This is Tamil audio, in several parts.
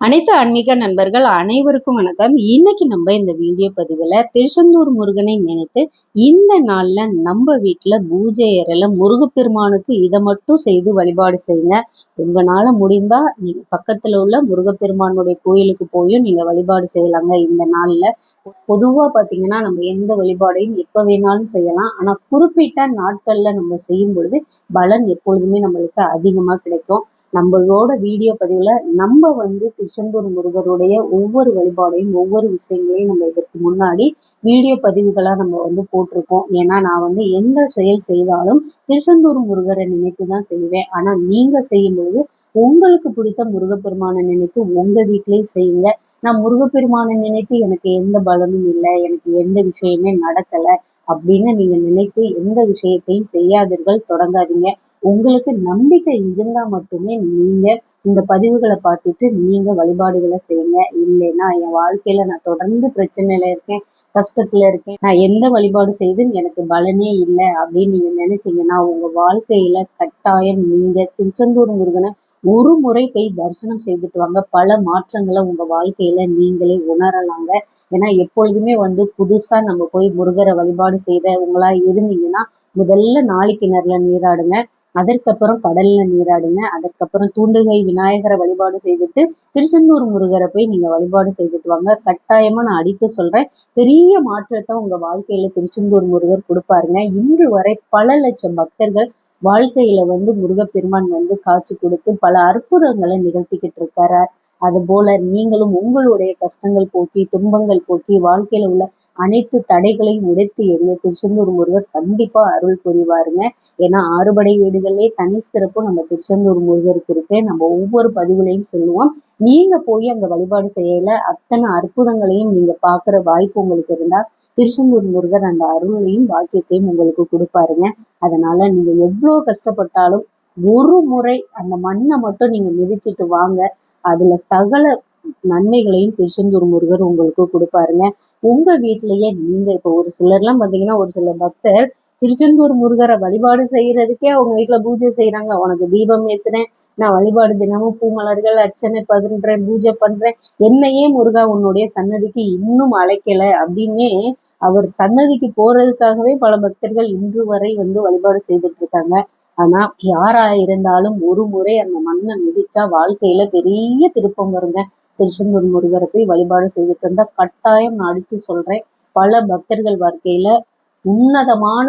அனைத்து ஆன்மீக நண்பர்கள் அனைவருக்கும் வணக்கம். இன்னைக்கு நம்ம இந்த வீடியோ பதிவுல திருச்செந்தூர் முருகனை நினைத்து இந்த நாள்ல நம்ம வீட்டுல பூஜை அறையில முருகப்பெருமானுக்கு இதை மட்டும் செய்து வழிபாடு செய்யுங்க. உங்களால முடிந்தா நீங்க பக்கத்துல உள்ள முருகப்பெருமானுடைய கோயிலுக்கு போயும் நீங்க வழிபாடு செய்யலாங்க. இந்த நாள்ல பொதுவா பாத்தீங்கன்னா நம்ம எந்த வழிபாடையும் எப்ப வேணாலும் செய்யலாம். ஆனா குறிப்பிட்ட நாட்கள்ல நம்ம செய்யும் பொழுது பலன் எப்பொழுதுமே நம்மளுக்கு அதிகமா கிடைக்கும். நம்மளோட வீடியோ பதிவில் நம்ம வந்து திருச்செந்தூர் முருகருடைய ஒவ்வொரு வழிபாடையும் ஒவ்வொரு விஷயங்களையும் நம்ம இதற்கு முன்னாடி வீடியோ பதிவுகளாக நம்ம வந்து போட்டிருக்கோம். ஏன்னா நான் வந்து எந்த செயல் செய்தாலும் திருச்செந்தூர் முருகரை நினைத்து தான் செய்வேன். ஆனால் நீங்கள் செய்யும்பொழுது உங்களுக்கு பிடித்த முருகப்பெருமானை நினைத்து உங்கள் வீட்டிலையும் செய்யுங்க. நான் முருகப்பெருமானை நினைத்து எனக்கு எந்த பலனும் இல்லை எனக்கு எந்த விஷயமே நடக்கலை அப்படின்னு நீங்கள் நினைத்து எந்த விஷயத்தையும் செய்யாதீர்கள் தொடங்காதீங்க. உங்களுக்கு நம்பிக்கை இருந்தா மட்டுமே நீங்க இந்த பதிவுகளை பார்த்துட்டு நீங்க வழிபாடுகளை செய்யுங்க. இல்லைன்னா என் வாழ்க்கையில நான் தொடர்ந்து பிரச்சனையில இருக்கேன் கஷ்டத்துல இருக்கேன் நான் எந்த வழிபாடு செய்தும் எனக்கு பலனே இல்லை அப்படின்னு நீங்க நினைச்சீங்கன்னா உங்க வாழ்க்கையில கட்டாயம் நீங்க திருச்செந்தூர் முருகனை ஒரு முறை போய் தரிசனம் செய்துட்டு வாங்க. பல மாற்றங்களை உங்க வாழ்க்கையில நீங்களே உணரலாங்க. ஏன்னா எப்பொழுதுமே வந்து புதுசா நம்ம போய் முருகரை வழிபாடு செய்யறவங்களா இருந்தீங்கன்னா முதல்ல நாளை கிணறுல நீராடுங்க. அதற்கப்புறம் கடல்ல நீராடுங்க. அதற்கப்புறம் தூண்டுகை விநாயகரை வழிபாடு செய்துட்டு திருச்செந்தூர் முருகரை போய் நீங்க வழிபாடு செய்துட்டு வாங்க. கட்டாயமா நான் அடித்து சொல்றேன். பெரிய மாற்றத்தை உங்க வாழ்க்கையில திருச்செந்தூர் முருகர் கொடுப்பாருங்க. இன்று வரை பல லட்சம் பக்தர்கள் வாழ்க்கையில வந்து முருகப்பெருமான் வந்து காட்சி கொடுத்து பல அற்புதங்களை நிகழ்த்திக்கிட்டு இருக்காரு? அது போல நீங்களும் உங்களுடைய கஷ்டங்கள் போக்கி துன்பங்கள் போக்கி வாழ்க்கையில உள்ள அனைத்து தடைகளையும் உடைத்து எறிய திருச்செந்தூர் முருகர் கண்டிப்பா அருள் புரிவாருங்க. ஏன்னா ஆறுபடை வீடுகளே தனி சிறப்பு நம்ம திருச்செந்தூர் முருகருக்கு இருக்கு. நம்ம ஒவ்வொரு பதிவுலையும் சொல்லுவோம். நீங்க போய் அங்க வழிபாடு செய்யல அத்தனை அற்புதங்களையும் நீங்க பாக்குற வாய்ப்பு உங்களுக்கு இருந்தா திருச்செந்தூர் முருகர் அந்த அருளையும் வாக்கியத்தையும் உங்களுக்கு கொடுப்பாருங்க. அதனால நீங்க எவ்வளவு கஷ்டப்பட்டாலும் ஒரு முறை அந்த மண்ணை மட்டும் நீங்க மிதிச்சிட்டு வாங்க. அதுல சகல நன்மைகளையும் திருச்செந்தூர் முருகர் உங்களுக்கு கொடுப்பாருங்க. உங்க வீட்லயே நீங்க இப்ப ஒரு சிலர்லாம் பாத்தீங்கன்னா ஒரு சில பக்தர் திருச்செந்தூர் முருகரை வழிபாடு செய்யறதுக்கே அவங்க வீட்டுல பூஜை செய்யறாங்க உனக்கு தீபம் ஏத்துனேன் நான் வழிபாடு தினமும் பூமலர்கள் அர்ச்சனை பதின்றேன் பூஜை பண்றேன். என்னையே முருகா உன்னுடைய சன்னதிக்கு இன்னும் அழைக்கல அப்படின்னே அவர் சன்னதிக்கு போறதுக்காகவே பல பக்தர்கள் இன்று வரை வந்து வழிபாடு செய்துட்டு இருக்காங்க. ஆனா யாரா இருந்தாலும் ஒரு முறை அந்த மண்ணை மிதிச்சா வாழ்க்கையில பெரிய திருப்பம் வருங்க. திருச்செந்தூர் முருகரை போய் வழிபாடு செய்துட்டு இருந்தா கட்டாயம் நான் அடிச்சு சொல்றேன். பல பக்தர்கள் வாழ்க்கையில உன்னதமான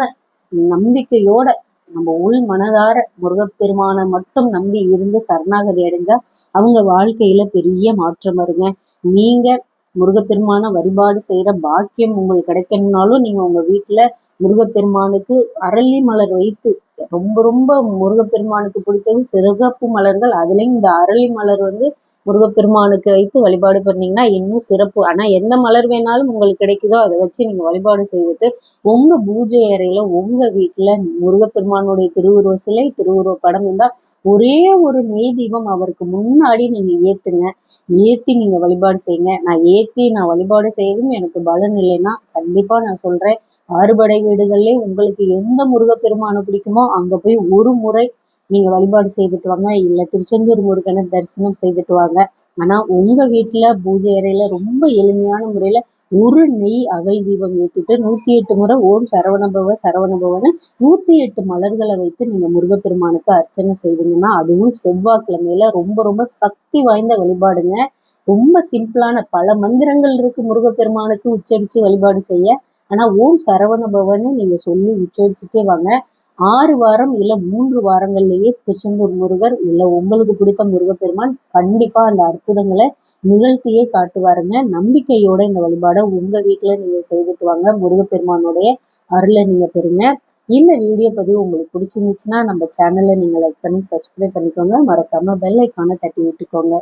நம்பிக்கையோட நம்ம உள் மனதார முருகப்பெருமானை மட்டும் நம்பி இருந்து சரணாகதி அடைஞ்சா அவங்க வாழ்க்கையில பெரிய மாற்றம் வருங்க. நீங்க முருகப்பெருமான வழிபாடு செய்யற பாக்கியம் உங்களுக்கு கிடைக்கணும்னாலும் நீங்க உங்க வீட்டுல முருகப்பெருமானுக்கு அரளி மலர் வைத்து ரொம்ப ரொம்ப முருகப்பெருமானுக்கு பிடித்தது சிறகப்பு மலர்கள். அதுலயும் இந்த அரளி மலர் வந்து முருகப்பெருமானுக்கு வைத்து வழிபாடு பண்ணீங்கன்னா இன்னும் சிறப்பு. ஆனால் எந்த மலர் வேணாலும் உங்களுக்கு கிடைக்குதோ அதை வச்சு நீங்கள் வழிபாடு செய்துட்டு உங்கள் பூஜை அறையில் உங்கள் வீட்டில் முருகப்பெருமானுடைய திருவுருவ சிலை திருவுருவ படம் இருந்தால் ஒரே ஒரு நெய் தீபம் அவருக்கு முன்னாடி நீங்கள் ஏற்றுங்க ஏற்றி நீங்கள் வழிபாடு செய்யுங்க. நான் ஏற்றி நான் வழிபாடு செய்யவும் எனக்கு பலன் இல்லைன்னா கண்டிப்பாக நான் சொல்கிறேன் ஆறுபடை வீடுகள்லேயே உங்களுக்கு எந்த முருகப்பெருமானை பிடிக்குமோ அங்கே போய் ஒரு முறை நீங்க வழிபாடு செய்துட்டு வாங்க. இல்ல திருச்செந்தூர் முருகனை தரிசனம் செய்துட்டு வாங்க. ஆனா உங்க வீட்டுல பூஜை அறையில ரொம்ப எளிமையான முறையில ஒரு நெய் அகை தீபம் ஏற்றிட்டு நூத்தி எட்டு முறை ஓம் சரவணபவ சரவணபவன்னு நூத்தி எட்டு மலர்களை வைத்து நீங்க முருகப்பெருமானுக்கு அர்ச்சனை செய்வீங்கன்னா அதுவும் செவ்வாய்க்கிழமையில ரொம்ப ரொம்ப சக்தி வாய்ந்த வழிபாடுங்க. ரொம்ப சிம்பிளான பல மந்திரங்கள் இருக்கு முருகப்பெருமானுக்கு உச்சரிச்சு வழிபாடு செய்ய. ஆனா ஓம் சரவண பவன் நீங்க சொல்லி உச்சரிச்சுட்டே வாங்க. ஆறு வாரம் இல்ல மூன்று வாரங்கள்லயே திருச்செந்தூர் முருகர் இல்ல உங்களுக்கு பிடித்த முருகப்பெருமான் கண்டிப்பா அந்த அற்புதங்களை நிகழ்த்தியே காட்டுவாருங்க. நம்பிக்கையோட இந்த வழிபாடை உங்க வீட்டுல நீங்க செய்துட்டு வாங்க. முருகப்பெருமானுடைய அருளை நீங்க பெறுங்க. இந்த வீடியோ பதிவு உங்களுக்கு பிடிச்சிருந்துச்சுன்னா நம்ம சேனலை நீங்க லைக் பண்ணி சப்ஸ்கிரைப் பண்ணிக்கோங்க. மறக்காம பெல் ஐக்கான தட்டி விட்டுக்கோங்க.